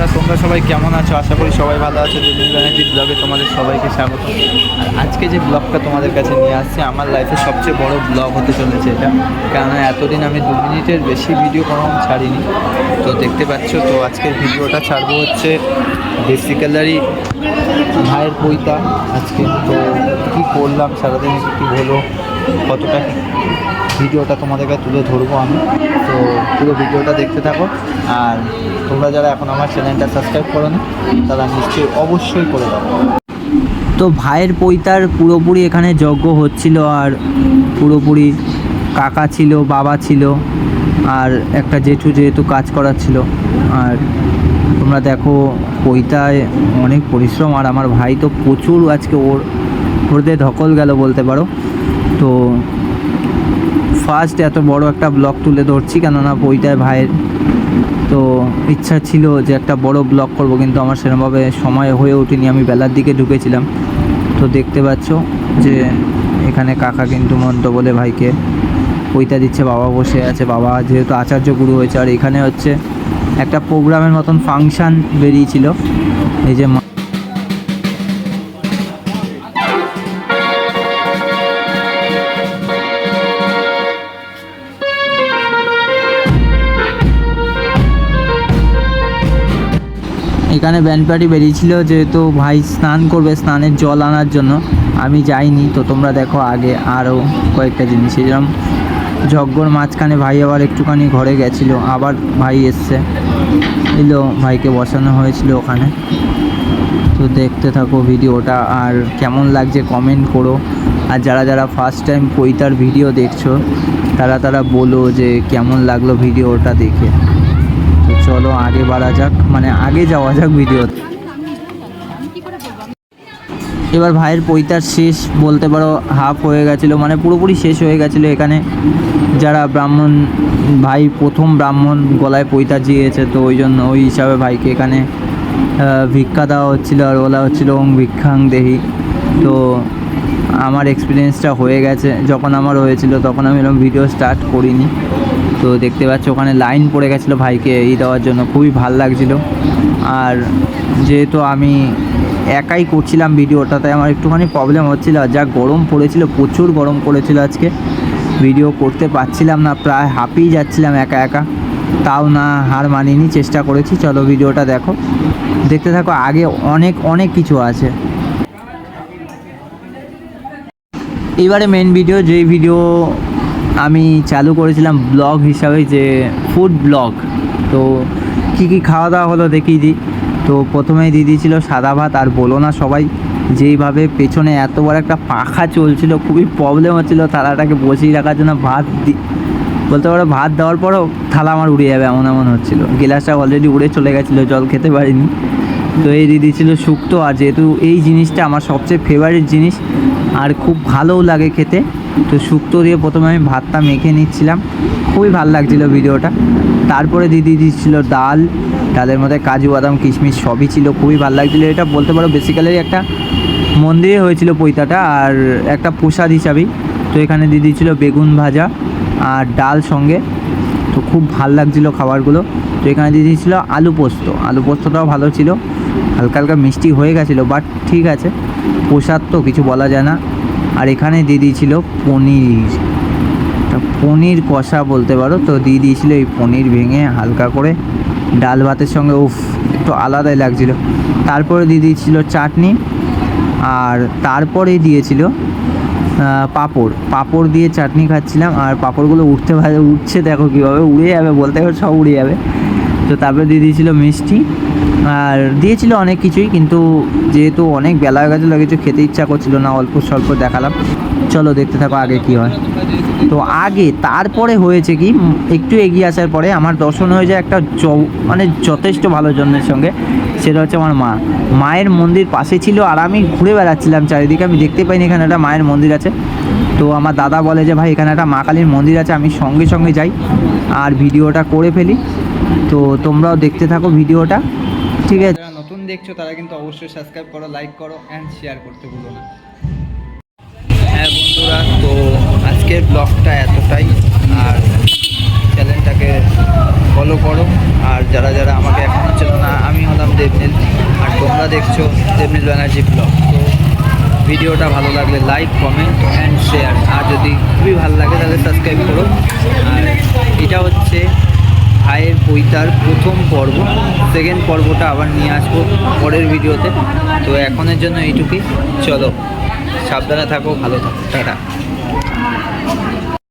বন্ধুরা, তোমরা সবাই কেমন আছো? আশা করি সবাই ভালো আছো। ব্যানার্জির ব্লগে তোমাদের সবাইকে স্বাগত। আর আজকে যে ব্লগটা তোমাদের কাছে নিয়ে আসছে, আমার লাইফের সবচেয়ে বড় ব্লগ হতে চলেছে এটা। কেননা এতদিন আমি দু মিনিটের বেশি ভিডিও কোনো ছাড়িনি। তো দেখতে পাচ্ছ, তো আজকের ভিডিওটা ছাড়বো হচ্ছে বেসিক্যালারি ভাইয়ের বইটা আজকে। তো কী করলাম, সারাদিন কী হলো কতটা ভিডিওটা তোমাদেরকে তুলে ধরবো আমি। তো পুরো ভিডিওটা দেখতে থাকো। আর তোমরা যারা এখন আমার চ্যানেলটা সাবস্ক্রাইব করো না, তারা নিশ্চয়ই অবশ্যই করে দাও। তো ভাইয়ের পৈতার পুরোপুরি এখানে যজ্ঞ হচ্ছিল, আর পুরোপুরি কাকা ছিল, বাবা ছিল, আর একটা জেঠু যেহেতু কাজ করাচ্ছিল। আর তোমরা দেখো, পৈতায় অনেক পরিশ্রম, আর আমার ভাই তো প্রচুর আজকে ওর ওরদের ধকল গেল বলতে পারো। তো ফার্স্ট এত বড় একটা ব্লগ তুলে ধরছি, কেননা বইটায় ভাইয়ের তো ইচ্ছা ছিল যে একটা বড় ব্লগ করব, কিন্তু আমার সেরকমভাবে সময় হয়ে ওঠেনি। আমি বেলার দিকে ঢুকেছিলাম। তো দেখতে পাচ্ছ যে এখানে কাকা কিন্তু মন্ত বলে ভাইকে পৈতা দিচ্ছে, বাবা বসে আছে। বাবা যেহেতু আচার্য গুরু হয়েছে, আর এখানে হচ্ছে একটা প্রোগ্রামের মতন ফাংশান বেরিয়েছিল। এই যে এখানে ব্যান্ড পার্টি বেরিয়েছিল যেহেতু ভাই স্নান করবে স্নানের জল আনার জন্য। আমি যাইনি, তো তোমরা দেখো আগে আরও কয়েকটা জিনিস। যেরকম যজ্ঞর মাঝখানে ভাই আবার একটুখানি ঘরে গেছিল, আবার ভাই এসছে। এলো, ভাইকে বসানো হয়েছিল ওখানে। তো দেখতে থাকো ভিডিওটা আর কেমন লাগছে কমেন্ট করো। আর যারা যারা ফার্স্ট টাইম পৈতার ভিডিও দেখছ, তারা তারা বলো যে কেমন লাগল ভিডিওটা দেখে। চলো আগে বাড়া যাক মানে আগে যাওয়া যাক ভিডিওতে এবার ভাইয়ের পৈতার শেষ, বলতে পারো হাফ হয়ে গেছিল মানে পুরোপুরি শেষ হয়ে গেছিল এখানে। যারা ব্রাহ্মণ, ভাই প্রথম ব্রাহ্মণ গলায় পৈতা জিয়েছে তো ওই জন্য ওই হিসাবে ভাইকে এখানে ভিক্ষা দেওয়া হচ্ছিল, আর বলা হচ্ছিল ওং ভিক্ষাং দেহি। তো আমার এক্সপিরিয়েন্সটা হয়ে গেছে, যখন আমার হয়েছিল, তখন আমি এরকম ভিডিও স্টার্ট করিনি। তো দেখতে পাচ্ছ ওখানে লাইন পড়ে গেছিল ভাইকে এই দেওয়ার জন্য, খুবই ভালো লাগছিল। আর যেহেতু আমি একাই করছিলাম ভিডিওটা, তাই আমার একটুখানি প্রবলেম হচ্ছিল। যা গরম পড়েছিল, প্রচুর গরম পড়েছিল আজকে। ভিডিও করতে পারছিলাম না, প্রায় হাঁপিয়ে যাচ্ছিলাম একা একা। তাও না, হার মানিনি, চেষ্টা করেছি। চলো ভিডিওটা দেখো। দেখতে থাকো, আগে অনেক অনেক কিছু আছে। এবারে মেন ভিডিও যেই ভিডিও আমি চালু করেছিলাম ব্লগ হিসাবে যে ফুড ব্লগ তো কী কী খাওয়া দাওয়া হলো দেখিয়ে দিই তো প্রথমেই দিয়ে দিয়েছিল সাদা ভাত আর বলো না সবাই, যেইভাবে পেছনে এত বড় একটা পাখা চলছিল, খুবই প্রবলেম হচ্ছিল থালাটাকে বসিয়ে রাখার জন্য ভাত বলতে পারো ভাত দেওয়ার পরও থালা আমার উড়ে যাবে এমন এমন হচ্ছিল। গ্লাসটা অলরেডি উড়ে চলে গেছিল, জল খেতে পারিনি। তো এই দিদি ছিল শুক্তো আর যেহেতু এই জিনিসটা আমার সবচেয়ে ফেভারিট জিনিস, আর খুব ভালোও লাগে খেতে। তো শুক্তো দিয়ে প্রথমে আমি ভাতটা মেখে নিচ্ছিলাম। খুবই ভালো লাগছিল ভিডিওটা। তারপরে দিদি দিচ্ছিল ডাল, ডালের মধ্যে কাজু, বাদাম, কিশমিশ সবই ছিল, খুবই ভালো লাগছিল। এটা বলতে পারো বেসিক্যালি একটা মন্দিরে হয়েছিল পৈতাটা আর একটা প্রসাদ হিসাবেই তো এখানে দিয়ে দিয়েছিল বেগুন ভাজা আর ডাল সঙ্গে। তো খুব ভালো লাগছিল খাবারগুলো। তো এখানে দিয়ে দিয়েছিল আলু পোস্ত। আলু পোস্তটাও ভালো ছিল। হালকা হালকা মিষ্টি হয়ে গেছিল বাট ঠিক আছে। প্রসাদ তো কিছু বলা যায় না। আর এখানে দিয়ে দিয়েছিল পনির। পনির কষা বলতে পারো, তো দিয়ে দিয়েছিল এই পনির ভেঙে হালকা করে ডাল ভাতের সঙ্গে, উফ, একটু আলাদাই লাগছিল। তারপরে দিয়ে দিয়েছিল চাটনি আর তারপরে দিয়েছিল পাঁপড়। পাঁপড় দিয়ে চাটনি খাচ্ছিলাম আর পাঁপড়গুলো উঠতে ভালো উঠছে দেখো কীভাবে, উড়ে যাবে বলতে গেলে সব উড়ে যাবে। তো তারপরে দিয়ে দিয়েছিল মিষ্টি। আর দিয়েছিল অনেক কিছুই, কিন্তু যেহেতু অনেক বেলা হয়ে গেছিল কিছু খেতে ইচ্ছা করছিল না, অল্প স্বল্প দেখালাম। চলো দেখতে থাকো আগে কি হয়। তো আগে, তারপরে হয়েছে কি, একটু এগিয়ে আসার পরে আমার দর্শন হয়ে যায় একটা মানে যথেষ্ট ভালো জন্মের সঙ্গে। সেটা হচ্ছে আমার মা। মায়ের মন্দির পাশে ছিল, আর আমি ঘুরে বেড়াচ্ছিলাম চারিদিকে। আমি দেখতে পাইনি এখানে একটা মায়ের মন্দির আছে। তো আমার দাদা বলে যে, ভাই, এখানে একটা মা কালীর মন্দির আছে, আমি সঙ্গে সঙ্গে যাই। আর ভিডিওটা করে ফেলি। তো তোমরাও দেখতে থাকো ভিডিওটা, ঠিক আছে? যারা নতুন দেখছ, তারা কিন্তু অবশ্যই সাবস্ক্রাইব করো লাইক করো অ্যান্ড শেয়ার করতে ভুলো না। হ্যাঁ বন্ধুরা, তো আজকের ব্লগটা এতটাই, আর চ্যানেলটাকে ফলো করো, আর যারা যারা আমাকে এখনও চেনো না, আমি হলাম দেবনীল, আর তোমরা দেখছ দেবনীল ব্যানার্জি ব্লগ তো ভিডিওটা ভালো লাগলে লাইক কমেন্ট অ্যান্ড শেয়ার আর যদি খুবই ভালো লাগে, তাহলে সাবস্ক্রাইব করো। আর এটা হচ্ছে ভাইয়ের পৈতার প্রথম পর্ব সেকেন্ড পর্বটা আবার নিয়ে আসব পরের ভিডিওতে। তো এখনের জন্য এইটুকুই। চলো, সাবধানে থাকো, ভালো থাকো। টাটা।